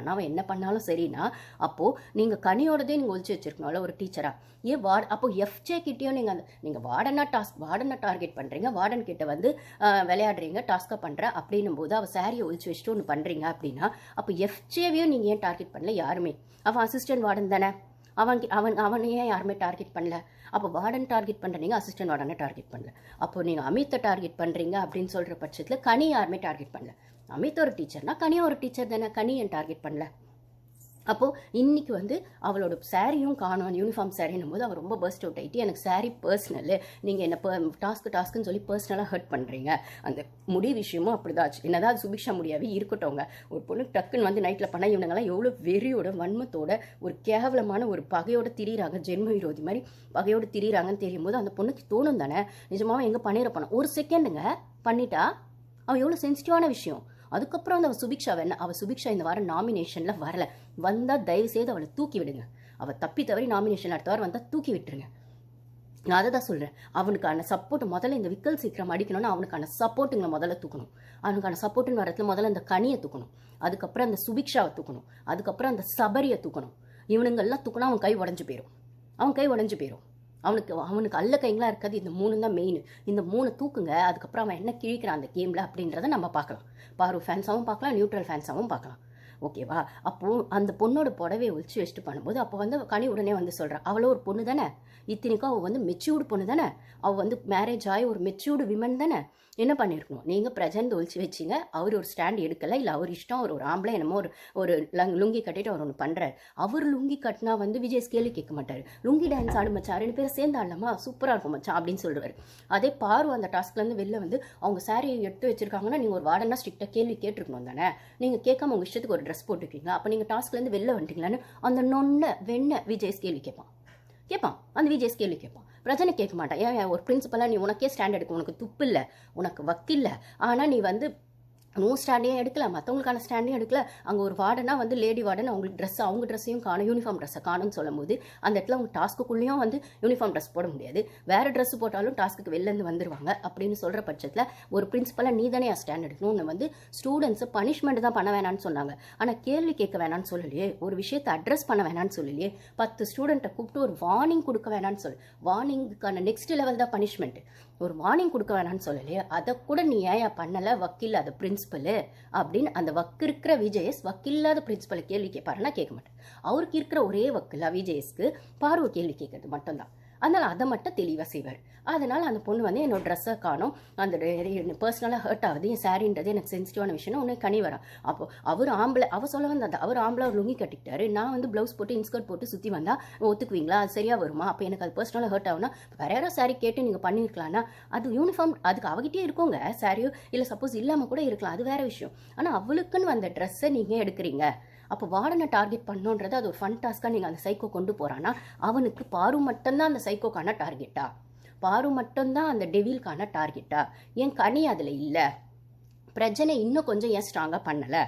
பண்ணுறான்னா அவன் என்ன பண்ணாலும் சரினா அப்போது நீங்கள் கனியோடதே நீங்கள் ஒழிச்சு வச்சிருக்கணும்ல ஒரு டீச்சராக ஏன் வார்டு அப்போ எஃப்ஜே கிட்டேயும் நீங்கள் அந்த நீங்கள் வார்டனா டாஸ்க் வார்டனை டார்கெட் பண்ணுறீங்க வார்டன் கிட்ட வந்து விளையாடுறீங்க டாஸ்க்கை பண்ணுற அப்படின்னும் போது அவள் சாரியை ஒழிச்சு வச்சுட்டு ஒன்று பண்ணுறீங்க அப்படின்னா அப்போ எஃப்ஜேவையும் நீங்கள் ஏன் டார்கெட் பண்ணல யாருமே? அவன் அசிஸ்டன்ட் வார்டன் தானே. அவன் அவன் அவனை ஏன் யாருமே டார்கெட் பண்ணல? அப்போ வார்டன் டார்கெட் பண்ணுறீங்க அசிஸ்டன்ட் வார்டனை டார்கெட் பண்ணல. அப்போ நீங்கள் அமித்தை டார்கெட் பண்ணுறீங்க அப்படின்னு சொல்கிற பட்சத்தில் கனி யாருமே டார்கெட் பண்ணல. அமித் ஒரு டீச்சர்னா கனியா ஒரு டீச்சர் தானே? கனி என் டார்கெட் பண்ணல? அப்போது இன்றைக்கி வந்து அவளோட சாரியும் காணும் யூனிஃபார்ம் சாரின்னும் போது அவள் ரொம்ப பர்ஸ்ட் அவுட் ஆகிட்டு எனக்கு சாரி பர்சனல் நீங்கள் என்ன ப டாஸ்க்கு டாஸ்க்குன்னு சொல்லி பர்சனலாக ஹர்ட் பண்ணுறீங்க அந்த முடி விஷயமும் அப்படிதான் ஆச்சு. என்னதான் அது சுபிக்ஷா முடியாவே இருக்கட்டவங்க ஒரு பொண்ணு டக்குன்னு வந்து நைட்டில் பண்ணால் இவனுங்கெல்லாம் எவ்வளோ வெறியோட வன்மத்தோட ஒரு கேவலமான ஒரு பகையோட திரியிறாங்க. ஜென்ம விரோதி மாதிரி பகையோட திரியிறாங்கன்னு தெரியும் போது அந்த பொண்ணுக்கு தோணும் தானே? நிஜமாவும் எங்கே பண்ணிட போனோம் ஒரு செகண்டுங்க பண்ணிட்டா? அவன் எவ்வளோ சென்சிட்டிவான விஷயம். அதுக்கப்புறம் அந்த அவள் சுபிக்ஷா வேணா அவள் சுபிக்ஷா இந்த வாரம் நாமினேஷனில் வரல. வந்தால் தயவு செய்து அவளை தூக்கி விடுங்க. அவள் தப்பி தவறி நாமினேஷன் அடுத்த வாரம் வந்தால் தூக்கி விட்டுருங்க. நான் அதை தான் சொல்கிறேன் அவனுக்கான சப்போர்ட் முதல்ல இந்த விக்கல் சீக்கிரம் அடிக்கணும்னா அவனுக்கான சப்போர்ட்டுங்களை முதல்ல தூக்கணும். அவனுக்கான சப்போர்ட்டுன்னு வரத்துல முதல்ல அந்த கனியை தூக்கணும். அதுக்கப்புறம் அந்த சுபிக்ஷாவை தூக்கணும். அதுக்கப்புறம் அந்த சபரியை தூக்கணும். இவனுங்கள்லாம் தூக்கினா அவன் கை உடஞ்சு போயிடும் அவன் கை உடஞ்சு போயிடும் அவனுக்கு அவனுக்கு அல்ல கைங்களா இருக்காது. இந்த மூணு தான் மெயின் இந்த மூணு தூக்குங்க அதுக்கப்புறம் அவன் என்ன கிழிக்கிறான் அந்த கேமில் அப்படின்றத நம்ம பார்க்கலாம். பாரு ஃபேன்ஸாகவும் பார்க்கலாம் நியூட்ரல் ஃபேன்ஸாகவும் பார்க்கலாம். ஓகேவா அப்போது அந்த பொண்ணோட புடவையை ஒழிச்சு வச்சுட்டு பண்ணும்போது அப்போ வந்து கனி உடனே வந்து சொல்கிறான் அவளோ ஒரு பொண்ணு தானே? இத்தனைக்கும் அவள் வந்து மெச்சூர்டு பொண்ணு தானே? அவள் வந்து மேரேஜ் ஆகி ஒரு மெச்சூர்டு விமன் தானே? என்ன பண்ணியிருக்கணும் நீங்கள் பிரஜன் ஒழிச்சு வச்சிங்க அவர் ஒரு ஸ்டாண்ட் எடுக்கலை இல்லை அவர் இஷ்டம் அவர் ஒரு ஆம்பளை என்னமோ ஒரு ஒரு லங் லுங்கி கட்டிட்டு அவர் ஒன்று பண்ணுறாரு அவர் லுங்கி கட்டினா வந்து விஜய் கேள்வி கேட்க மாட்டார். லுங்கி டான்ஸ் ஆடு மச்சான் ரெண்டு பேரும் சேர்ந்து ஆடலாமா சூப்பராக இருக்கும் மச்சான் அப்படின்னு சொல்லுவார். அதே பாரு அந்த டாஸ்க்லேருந்து வெளில வந்து அவங்க சாரி எடுத்து வச்சிருக்காங்கன்னா நீங்கள் ஒரு வார்டனா ஸ்ட்ரிக்டாக கேள்வி கேட்டிருக்கணும் தானே? நீங்கள் கேட்காம உங்கள் இஷ்டத்துக்கு ஒரு ட்ரெஸ் போட்டுருக்கீங்க அப்போ நீங்கள் டாஸ்க்லேருந்து வெளில வந்துட்டீங்களான்னு அந்த நொன்ன வெண்ண விஜய் கேள்வி கேட்பான். கேட்பான். அந்த விஜய் கேள்வி கேட்பான். பிரச்சனை கேட்க மாட்டான். ஏன் ஒரு பிரின்சிபலாக நீ உனக்கே ஸ்டாண்டர்டுக்கு உனக்கு துப்பு இல்லை உனக்கு வக்கில்ல. ஆனால் நீ வந்து நோ ஸ்டாண்டையும் எடுக்கல மற்றவங்களுக்கான ஸ்டாண்டையும் எடுக்கல. அங்கே ஒரு வார்டனா வந்து லேடி வார்டன் அவங்களுக்கு ட்ரெஸ் அவங்க ட்ரெஸ்ஸையும் காணும் யூனிஃபார்ம் ட்ரெஸ்ஸை காணும்னு சொல்லும்போது அந்த இடத்துல அவங்க டாஸ்க்குள்ளேயும் வந்து யூனிஃபார்ம் ட்ரெஸ் போட முடியாது. வேறு ட்ரெஸ் போட்டாலும் டாஸ்க்கு வெளிலேருந்து வந்துருவாங்க அப்படின்னு சொல்கிற பட்சத்தில் ஒரு பிரின்சிபலாக நீ தானே ஸ்டாண்ட் எடுக்கணும்னு வந்து ஸ்டூடெண்ட்ஸை பனிஷ்மெண்ட் தான் பண்ண வேணாம்னு சொன்னாங்க. ஆனால் கேள்வி கேட்க வேணாம்னு சொல்லலையே. ஒரு விஷயத்தை அட்ரஸ் பண்ண வேணாம்னு சொல்லலையே. பத்து ஸ்டூடெண்ட்டை கூப்பிட்டு ஒரு வார்னிங் கொடுக்க வேணாம்னு சொல்லு. வார்னிங்க்கான நெக்ஸ்ட் லெவல் தான் பனிஷ்மெண்ட் ஒரு வார்னிங் கொடுக்க வேணாம்னு சொல்லலையே அதை கூட நீ ஏன் பண்ணலை? வக்கீல் அது பிரின்ஸிபலு அப்படின்னு அந்த வக்கு இருக்கிற விஜயஸ் வக்கில்லாத பிரின்ஸிபலை கேள்வி கேட்பாருன்னா கேட்க மாட்டேன் அவருக்கு இருக்கிற ஒரே வக்கீலா விஜயஸ்க்கு பார்வை கேள்வி கேட்கறது மட்டும்தான். அதனால் அதை மட்டும் தெளிவாக செய்வார் அதனால் அந்த பொண்ணு வந்து என்னோட ட்ரெஸ்ஸை காணும். அந்த பர்சனலாக ஹர்ட் ஆகுது. என் சாரின்றது எனக்கு சென்சிட்டிவான விஷயம் உடனே கனி வரா அப்போ அவர் ஆம்பளை அவர் சொல்ல வந்தா அவர் ஆம்பளை ஒரு லுங்கி கட்டிக்கிட்டாரு. நான் வந்து ப்ளவுஸ் போட்டு இன்ஸ்கர்ட் போட்டு சுற்றி வந்தால் ஒத்துக்குவீங்களா? அது சரியாக வருமா? அப்போ எனக்கு அது பர்சனலாக ஹர்ட் ஆகுனா வேற யாரோ சாரி கேட்டு நீங்கள் பண்ணியிருக்கலாம்னா அது யூனிஃபார்ம் அதுக்கு அவகிட்டே இருக்கோங்க. சாரியோ இல்லை சப்போஸ் இல்லாமல் கூட இருக்கலாம். அது வேற விஷயம். ஆனால் அவளுக்குன்னு வந்த ட்ரெஸ்ஸை நீங்கள் எடுக்கிறீங்க? அப்போ வார்டனை டார்கெட் பண்ணோன்றது அது ஒரு ஃபன் டாஸ்க்காக நீங்கள் அந்த சைக்கோ கொண்டு போகிறான்னா அவனுக்கு பாரு மட்டும்தான் அந்த சைக்கோக்கான டார்கெட்டா பாரு மட்டும்தான் அந்த டெவில்கான டார்கெட்டா என் கனி அதில் இல்லை. பிரச்சனை இன்னும் கொஞ்சம் ஏன் ஸ்ட்ராங்காக பண்ணலை?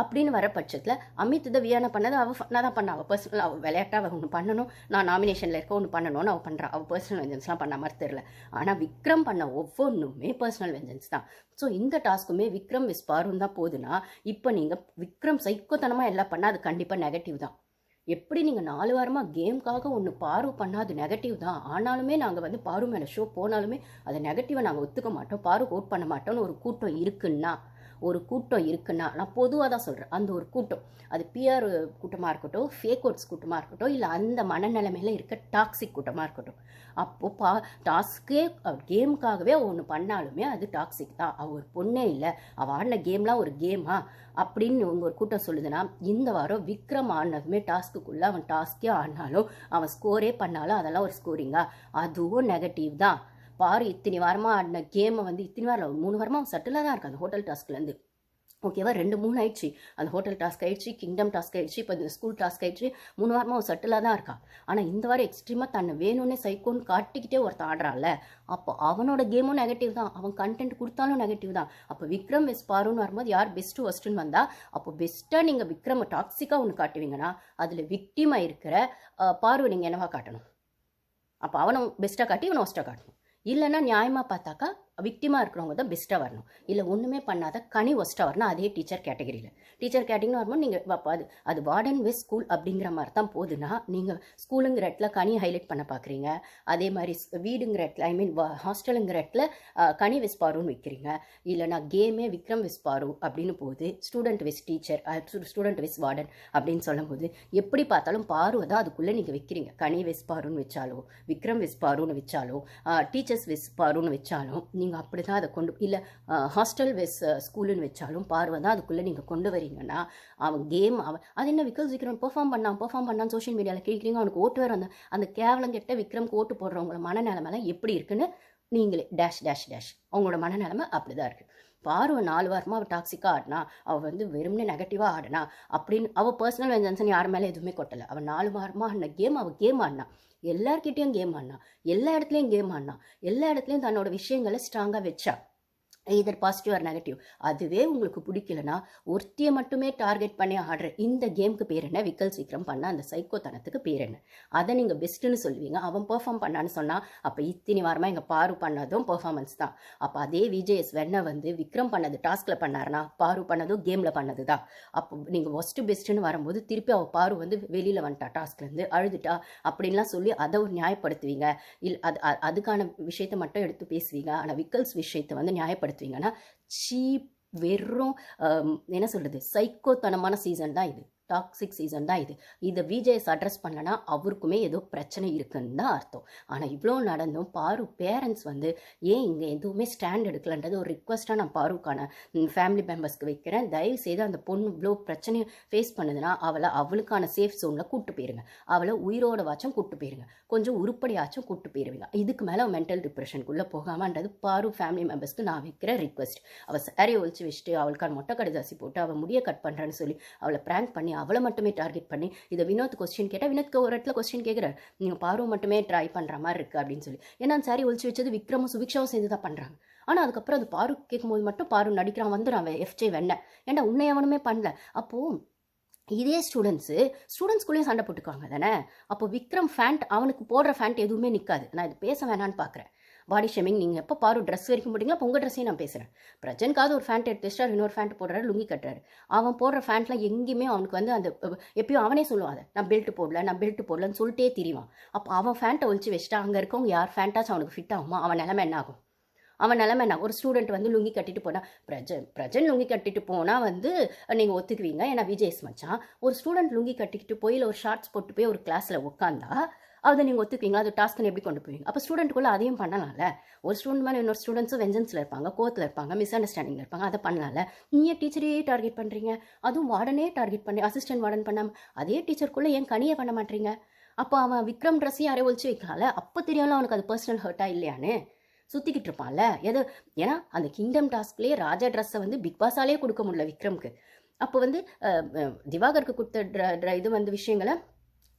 அப்படின்னு வர பட்சத்தில் அமித் இதை பண்ணது அவள் நான் தான் பண்ணா அவள் பர்சனல் அவள் விளையாட்டாக அவள் ஒன்று பண்ணணும். நான் நாமினேஷனில் இருக்க ஒன்று பண்ணணும்னு அவள் பண்ணுறான் அவள் பர்சனல் வெஞ்சன்ஸ்லாம் பண்ண மாதிரி தெரில ஆனால் விக்ரம் பண்ண ஒவ்வொன்றுமே பர்சனல் வெஞ்சன்ஸ் தான். ஸோ இந்த டாஸ்க்குமே விக்ரம் விஸ்பாரும் தான் போகுதுன்னா இப்போ நீங்கள் விக்ரம் சைக்கோத்தனமாக எல்லாம் பண்ணால் அது கண்டிப்பாக நெகட்டிவ் தான். எப்படி நீங்கள் நாலு வாரமாக கேம்க்காக ஒன்று பாரு பண்ணால் அது நெகட்டிவ் தான். ஆனாலுமே நாங்கள் வந்து பாரு மேலே ஷோ போனாலுமே அதை நெகட்டிவை நாங்கள் ஒத்துக்க மாட்டோம். பாரு ஓட் பண்ண மாட்டோம்னு ஒரு கூட்டம் இருக்குன்னா ஒரு கூட்டம் இருக்குன்னா நான் பொதுவாக தான் சொல்கிறேன் அந்த ஒரு கூட்டம். அது பிஆர் கூட்டமாக இருக்கட்டும் ஃபேக் ஓட்ஸ் கூட்டமாக இருக்கட்டும் இல்லை அந்த மனநிலைமையில் இருக்க டாக்ஸிக் கூட்டமாக இருக்கட்டும். அப்போ பா டாஸ்க்கே கேமுக்காகவே ஒன்று பண்ணாலுமே அது டாக்ஸிக் தான். அவள் ஒரு பொண்ணே இல்லை அவள் ஆடின கேம்லாம் ஒரு கேமா அப்படின்னு உங்கள் ஒரு கூட்டம் சொல்லுதுன்னா இந்த வாரம் விக்ரம் ஆடினதுமே டாஸ்க்குள்ளே அவன் டாஸ்க்கே ஆடினாலும் அவன் ஸ்கோரே பண்ணாலும் அதெல்லாம் ஒரு ஸ்கோரிங்கா அதுவும் நெகட்டிவ் தான். பாரு இத்தனை வாரமாக ஆடின கேமை வந்து இத்தனை வாரம் மூணு வாரமாக அவன் சட்டிலாக தான் இருக்கு அந்த ஹோட்டல் டாஸ்க்லேருந்து ஓகேவா ரெண்டு மூணு ஆயிடுச்சு. அந்த ஹோட்டல் டாஸ்க் ஆயிடுச்சு கிங்டம் டாஸ்க் ஆயிடுச்சு இப்போ இந்த ஸ்கூல் டாஸ்க் ஆயிடுச்சு மூணு வாரமாக அவன் சட்டிலாக தான் இருக்கா ஆனால் இந்த வாரம் எக்ஸ்ட்ரீமாக தன்னை வேணும்னே சைக்கோன்னு காட்டிக்கிட்டே ஒருத்தன் ஆடுறான்ல அப்போ அவனோட கேமும் நெகட்டிவ் தான் அவன் கண்டென்ட் கொடுத்தாலும் நெகட்டிவ் தான். அப்போ விக்ரம் வெஸ் பாருன்னு வரும்போது யார் பெஸ்ட்டு ஒஸ்ட்டுன்னு வந்தால் அப்போ பெஸ்ட்டாக நீங்கள் விக்ரம் டாக்ஸிக்காக ஒன்று காட்டுவீங்கன்னா அதில் விக்டிமாக இருக்கிற பார்வை நீங்கள் என்னவா காட்டணும்? அப்போ அவனை பெஸ்ட்டாக காட்டி இவனை ஒஸ்ட்டாக காட்டணும். இல்லைன்னா நியாயமாக பார்த்தாக்கா விக்டிமாக இருக்கிறவங்க தான் பெஸ்ட்டாக வரணும். இல்லை ஒன்றுமே பண்ணாத கனி ஒஸ்ட்டாக வரணும். அதே டீச்சர் கேட்டகரியில் டீச்சர் கேட்டிங்கன்னு வரும்போது நீங்கள் அது அது வார்டன் வெஸ் ஸ்கூல் அப்படிங்கிற மாதிரி தான் போகுதுன்னா நீங்கள் ஸ்கூலுங்கிற இடத்துல கனி ஹைலைட் பண்ண பார்க்குறீங்க அதே மாதிரி வீடுங்கிற இடத்துல ஐ மீன் ஹாஸ்டலுங்கிற இடத்துல கனி விஸ்பாருன்னு வைக்கிறீங்க. இல்லைனா கேமே விக்ரம் விஸ்பாரு அப்படின்னு போகுது. Student vs teacher student vs warden அப்படின்னு சொல்லும்போது எப்படி பார்த்தாலும் பார்வை தான் அதுக்குள்ளே நீங்கள் வைக்கிறீங்க. கனி வெஸ்பாருன்னு வச்சாலோ விக்ரம் விஸ்பாருன்னு வச்சாலோ டீச்சர்ஸ் விஸ்பாருன்னு வச்சாலும் நீங்கள் அப்படி தான் அதை கொண்டு இல்லை ஹாஸ்டல் வெஸ் ஸ்கூலுன்னு வச்சாலும் பார்வை தான் அதுக்குள்ளே நீங்கள் கொண்டு வரீங்கன்னா அவன் கேம் அவன் அது என்ன விக்ரம் விக்ரம் பெர்ஃபார்ம் பண்ணான் பெர்ஃபார்ம் பண்ணான்னு சோஷியல் மீடியாவில் கேட்குறீங்க அவனுக்கு ஓட்டு வேறு அந்த அந்த கேவலம் கெட்ட விக்ரம்க்கு ஓட்டு போடுறவங்கள மனநிலைமைலாம் எப்படி இருக்குன்னு நீங்களே டேஷ் டேஷ் டேஷ் அவங்களோட மனநிலைமை அப்படி தான் இருக்குது பார்வை நாலு வாரமாக அவள் டாக்ஸிக்காக ஆடினா அவள் வந்து வெறும்னே நெகட்டிவாக ஆடினா அப்படின்னு அவள் பர்சனல் வெஞ்சன்ஸ் யார் மேலே எதுவுமே கொட்டலை. அவள் நாலு வாரமாக ஆடின கேம் அவள் கேம் ஆடினா எல்லார்கிட்டயும் கேம் ஆடினா எல்லா இடத்துலையும் கேம் ஆடினா எல்லா இடத்துலையும் தன்னோட விஷயங்களை ஸ்ட்ராங்காக வச்சா எதர் பாசிட்டிவ் ஆர் நெகட்டிவ் அதுவே உங்களுக்கு பிடிக்கலனா ஒருத்தியை மட்டுமே டார்கெட் பண்ணி ஆடுற இந்த கேமுக்கு பேர் என்ன? விக்கல் சீக்கிரம் பண்ண அந்த சைக்கோத்தனத்துக்கு பேர் என்ன? அதை நீங்கள் பெஸ்ட்டுன்னு சொல்லுவீங்க. அவன் பெர்ஃபார்ம் பண்ணான்னு சொன்னால் அப்போ இத்தினி வாரமாக எங்கள் பாரு பண்ணதும் பெர்ஃபார்மன்ஸ் தான். அப்போ அதே விஜேஎஸ் வெண்ண வந்து விக்ரம் பண்ணது டாஸ்கில் பண்ணார்னா பாரு பண்ணதும் கேமில் பண்ணது தான் அப்போ நீங்கள் ஒஸ்ட்டு பெஸ்ட்டுன்னு வரும்போது திருப்பி அவள் பாரு வந்து வெளியில் வந்துட்டா டாஸ்க்லேருந்து அழுதுட்டா அப்படின்லாம் சொல்லி அதை ஒரு நியாயப்படுத்துவீங்க. இல்லை அது அதுக்கான விஷயத்தை மட்டும் எடுத்து பேசுவீங்க. ஆனால் விக்கல்ஸ் விஷயத்தை வந்து பயன்படுத்துவீங்கன்னா சீப் வெறும் என்ன சொல்கிறது சைக்கோத்தனமான சீசன் தான் இது. டாக்ஸிக் சீசன் தான் இது. இதை விஜேஎஸ் அட்ரஸ் பண்ணலன்னா அவருக்குமே ஏதோ பிரச்சனை இருக்குன்னு தான் அர்த்தம். ஆனால் இவ்வளோ நடந்தும் பாரு பேரண்ட்ஸ் வந்து ஏன் இங்கே எதுவுமே ஸ்டாண்ட் எடுக்கலன்றது ஒரு ரிக்வஸ்ட்டாக நான் பாருக்கான ஃபேமிலி மெம்பர்ஸ்க்கு வைக்கிறேன். தயவு செய்து அந்த பொண்ணு இவ்வளோ பிரச்சனையை ஃபேஸ் பண்ணுதுன்னா அவளை அவளுக்கான சேஃப் ஜோனில் கூட்டு போயிருங்க. அவளை உயிரோட வாச்சும் கூட்டு போயிருங்க. கொஞ்சம் உருப்படியாச்சும் கூட்டு போயிருவீங்க. இதுக்கு மேலே மென்டல் டிப்ரெஷனுக்குள்ளே போகாமன்றது பாரு ஃபேமிலி மெம்பர்ஸ்க்கு நான் வைக்கிற ரிக்வஸ்ட் அவள் சாரியை ஒழிச்சு வச்சுட்டு அவளுக்கான மொட்டை கடைதாசி போட்டு அவள் முடிய கட் பண்ணுறேன்னு சொல்லி அவளை ப்ராங்க் பண்ணி அவளை மட்டுமே டார்கெட் பண்ணி இதை வினோத் கொஸ்டின் கேட்டால் வினோத்க்கு ஒரு இடத்துல கொஸ்டின் கேட்குறாரு. நீங்கள் பார்வை மட்டுமே ட்ரை பண்ணுற மாதிரி இருக்குது அப்படின்னு சொல்லி. ஏன்னா சாரி ஒழிச்சு வச்சது விக்ரமும் சுபிக்ஷாவும் சேர்ந்து தான் பண்ணுறாங்க ஆனால் அதுக்கப்புறம் அது பாரு கேட்கும்போது மட்டும் பாரு நடிக்கிறான் வந்துடுறான் எஃப்ஜே வெண்ண. ஏன்டா உன்னை அவனுமே பண்ணல. அப்போது இதே ஸ்டூடெண்ட்ஸு ஸ்டூடெண்ட்ஸ்குள்ளேயும் சண்டை போட்டுக்குவாங்க தானே? அப்போ விக்ரம் ஃபேண்ட் அவனுக்கு போடுற ஃபேண்ட் எதுவுமே நிற்காது நான் இது பேச வேணான்னு பார்க்குறேன் பாடி ஷேமிங் நீங்கள் எப்போ பாரு ட்ரெஸ் வரைக்கும் போட்டிங்களா அப்போ உங்கள் ட்ரெஸ்ஸையும் நான் பேசுகிறேன் பிரஜனுக்காவது ஒரு ஃபேண்ட் எடுத்து வச்சுட்டு இன்னொரு ஃபேண்ட் போடுறாரு லுங்கி கட்டுறாரு. அவன் போடுற ஃபேண்ட்லாம் எங்கேயுமே அவனுக்கு வந்து அந்த எப்பயும் அவனே சொல்லுவான் அதை நான் பெல்ட் போடல நான் பெல்ட் போடலன்னு சொல்லிட்டே திரிவான். அப்போ அவன் ஃபேண்ட்டை ஒழிச்சு வச்சுட்டா அங்கே இருக்கவங்க யார் ஃபேண்ட்டாச்சும் அவனுக்கு ஃபிட் ஆகுமா? அவன் நிலமை என்ன ஆகும்? அவன் நிலமை என்ன ஒரு ஸ்டூடெண்ட் வந்து லுங்கி கட்டிட்டு போனால் பிரஜன் பிரஜன் லுங்கி கட்டிட்டு போனால் வந்து நீங்கள் ஒத்துக்குவீங்க? ஏன்னா விஜய்ஸ் மச்சான் ஒரு ஸ்டூடெண்ட் லுங்கி கட்டிக்கிட்டு போய் இல்லை ஒரு ஷார்ட்ஸ் போட்டு போய் ஒரு கிளாஸில் உட்காந்தா அதை நீங்கள் ஒத்துக்குவீங்களா? அது டாஸ்க்கு எப்படி கொண்டு போவீங்க? அப்போ ஸ்டூடெண்ட்டுக்குள்ளே அதையும் பண்ணலாம்ல? ஒரு ஸ்டூடெண்ட் மேலே இன்னொரு ஸ்டூடெண்ட்ஸும் வெஞ்சன்ஸில் இருப்பாங்க கோத்தில் இருப்பாங்க மிஸ் அண்டர்ஸ்டாண்டிங்கில் இருப்பாங்க அதை பண்ணலாம்ல? நீங்கள் டீச்சரையே டார்கெட் பண்ணுறீங்க அதுவும் வார்டனே டார்கெட் பண்ணி அசிஸ்டன்ட் வார்டன் பண்ணாமல் அதே டீச்சருக்குள்ளே ஏன் கனியை பண்ண மாட்டீங்க? அப்போ அவன் விக்ரம் ட்ரெஸ்ஸையும் யாரையும் ஒழிச்சு வைக்கலாம்ல அப்போ தெரியாமல் அவனுக்கு அது பர்சனல் ஹர்ட்டாக இல்லையான்னு? சுற்றிக்கிட்டு இருப்பான்ல? எது? ஏன்னா அந்த கிங்டம் டாஸ்க்லேயே ராஜா ட்ரெஸ்ஸை வந்து பிக் பாஸாலே கொடுக்க முடியல விக்ரம்க்கு. அப்போ வந்து திவாகருக்கு கொடுத்த இது வந்து விஷயங்களை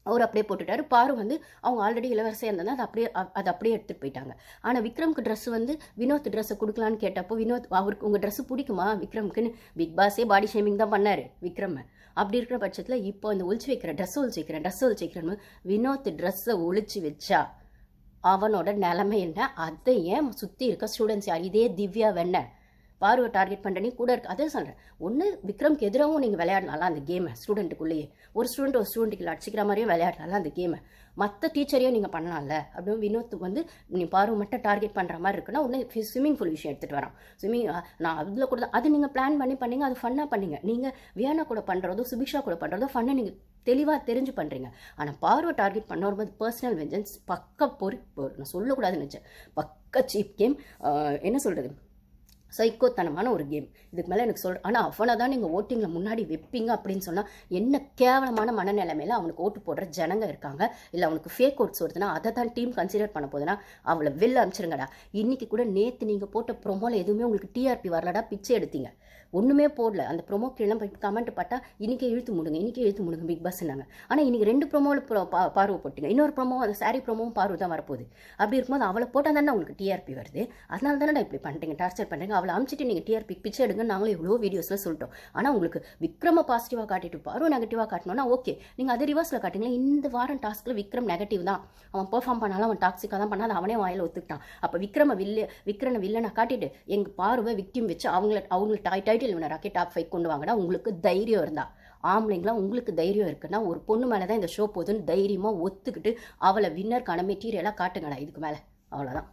அவர் அப்படியே போட்டுட்டார். பாரு வந்து அவங்க ஆல்ரெடி இளவரசியாக இருந்தாங்க அதை அப்படியே அதை அது அப்படியே எடுத்துகிட்டு போயிட்டாங்க. ஆனால் விக்ரம்க்கு ட்ரெஸ் வந்து வினோத் ட்ரெஸ்ஸை கொடுக்கலான்னு கேட்டப்போ வினோத் அவருக்கு உங்கள் ட்ரெஸ்ஸு பிடிக்குமா? விக்ரம்க்குன்னு பிக் பாஸே பாடி ஷேமிங் தான் பண்ணார் விக்ரம். அப்படி இருக்கிற பட்சத்தில் இப்போ இந்த ஒழிச்சு வைக்கிற ட்ரெஸ்ஸை ஒழிச்சு வைக்கிறேன் ட்ரெஸ்ஸை ஒழிச்சு வைக்கிறேன்னு வினோத் ட்ரெஸ்ஸை ஒழிச்சு வச்சா அவனோட நிலைமை என்ன? அதை ஏன் சுற்றி இருக்க ஸ்டூடெண்ட்ஸ் யார்? இதே திவ்யா வெண்ண. பார்வை டார்கெட் பண்ணுற நீ கூட இருக்கு. அதே சொல்கிறேன் ஒன்று விக்ரம்க்கு எதிராகவும் நீங்கள் விளையாடலாம் அந்த கேமை ஸ்டூடெண்ட்டுக்குள்ளேயே ஒரு ஸ்டூடெண்ட் ஒரு ஸ்டூடெண்ட்டுக்கு அடிச்சிக்கிற மாதிரியும் விளையாடலாம் அந்த கேமை மற்ற டீச்சரையும் நீங்கள் பண்ணலாம்ல. அப்படின்னு வினோத்துக்கு வந்து நீ பார்வை மட்டும் டார்கெட் பண்ணுற மாதிரி இருக்குன்னா உடனே ஸ்விம்மிங் பூல் விஷயம் எடுத்துகிட்டு வரோம் ஸ்விம்மிங் நான் அதில் கூட அது நீங்கள் பிளான் பண்ணி பண்ணிங்க அது ஃபன்னாக பண்ணிங்க. நீங்கள் வியானா கூட பண்ணுறதோ சுபிக்ஷா கூட பண்ணுறதோ ஃபன்னை நீங்கள் தெளிவாக தெரிஞ்சு பண்ணுறீங்க ஆனால் பார்வை டார்கெட் பண்ண வரும்போது பர்சனல் வெஞ்சன்ஸ் பக்க பொறி நான் சொல்லக்கூடாதுன்னு நினச்சேன். பக்க சீப் கேம் என்ன சொல்கிறது சைக்கோத்தனமான ஒரு கேம். இதுக்கு மேலே எனக்கு சொல் ஆனால் அவனை தான் நீங்கள் ஓட்டிங்கில் முன்னாடி வைப்பீங்க அப்படின்னு சொன்னால் என்ன கேவலமான மனநிலைமையில் அவனுக்கு ஓட்டு போடுற ஜனங்க இருக்காங்க. இல்லை அவனுக்கு ஃபேக் ஓட்ஸ் வருதுன்னா அதை தான் டீம் கன்சிடர் பண்ண போதுன்னா அவளை வெளில அனுப்பிச்சிருங்கடா இன்றைக்கி கூட நேற்று நீங்கள் போட்ட ப்ரொமோவில் எதுவுமே உங்களுக்கு டிஆர்பி வரலடா பிச்சை எடுத்தீங்க. ஒன்றுமே போடல. அந்த ப்ரொமோ கீழே போய் கமெண்ட் பார்த்தா இன்னைக்கு இழுத்து முடுங்க இன்னைக்கு இழுத்து முடுங்க பிக் பாஸ்னாங்க ஆனால் இன்னைக்கு ரெண்டு ப்ரோமோவில் பார்வை போட்டுங்க. இன்னொரு ப்ரொமோ அந்த சாரி ப்ரொமோவும் பார்வை தான் வரப்போகுது. அப்படி இருக்கும்போது அவளை போட்டால் தானே உங்களுக்கு டிஆர்பி வருது. அதனால தானே இப்படி பண்ணுறீங்க டார்ச்சர் பண்ணுறீங்க அவளை அமிச்சிட்டு நீங்கள் டிஆர்பி பிச்சை எடுங்க நாங்களும் எவ்வளோ வீடியோஸில் சொல்லிட்டோம். ஆனால் உங்களுக்கு விக்ரம பாசிட்டிவாக காட்டிட்டு பார்வை நெகட்டிவாக காட்டணும்னா ஓகே நீங்கள் அதே ரிவர்ஸில் காட்டிங்கன்னா இந்த வாரம் டாஸ்க்கில் விக்ரம் நெகட்டிவ் தான். அவன் பெர்ஃபார்ம் பண்ணாலும் அவன் டாக்ஸிக்காக தான் பண்ணால் அவனே வாயில் ஒத்துக்கிட்டான். அப்போ விக்ரம வில்லு விக்ரனை வில்லனை காட்டிட்டு எங்கள் பார்வை விக்டிம் வச்சு அவங்கள அவங்கள டாய் டைட்டில் வினராக்கி டாப் ஃபைவ் கொண்டு வாங்கினா உங்களுக்கு தைரியம் இருந்தா. ஆம்பளைங்களாம் உங்களுக்கு தைரியம் இருக்குன்னா ஒரு பொண்ணு மேலே தான் இந்த ஷோ போதுன்னு தைரியமாக ஒத்துக்கிட்டு அவளை வின்னருக்கான மெட்டீரியலாக காட்டுங்கடா இதுக்கு மேலே. அவ்வளோதான்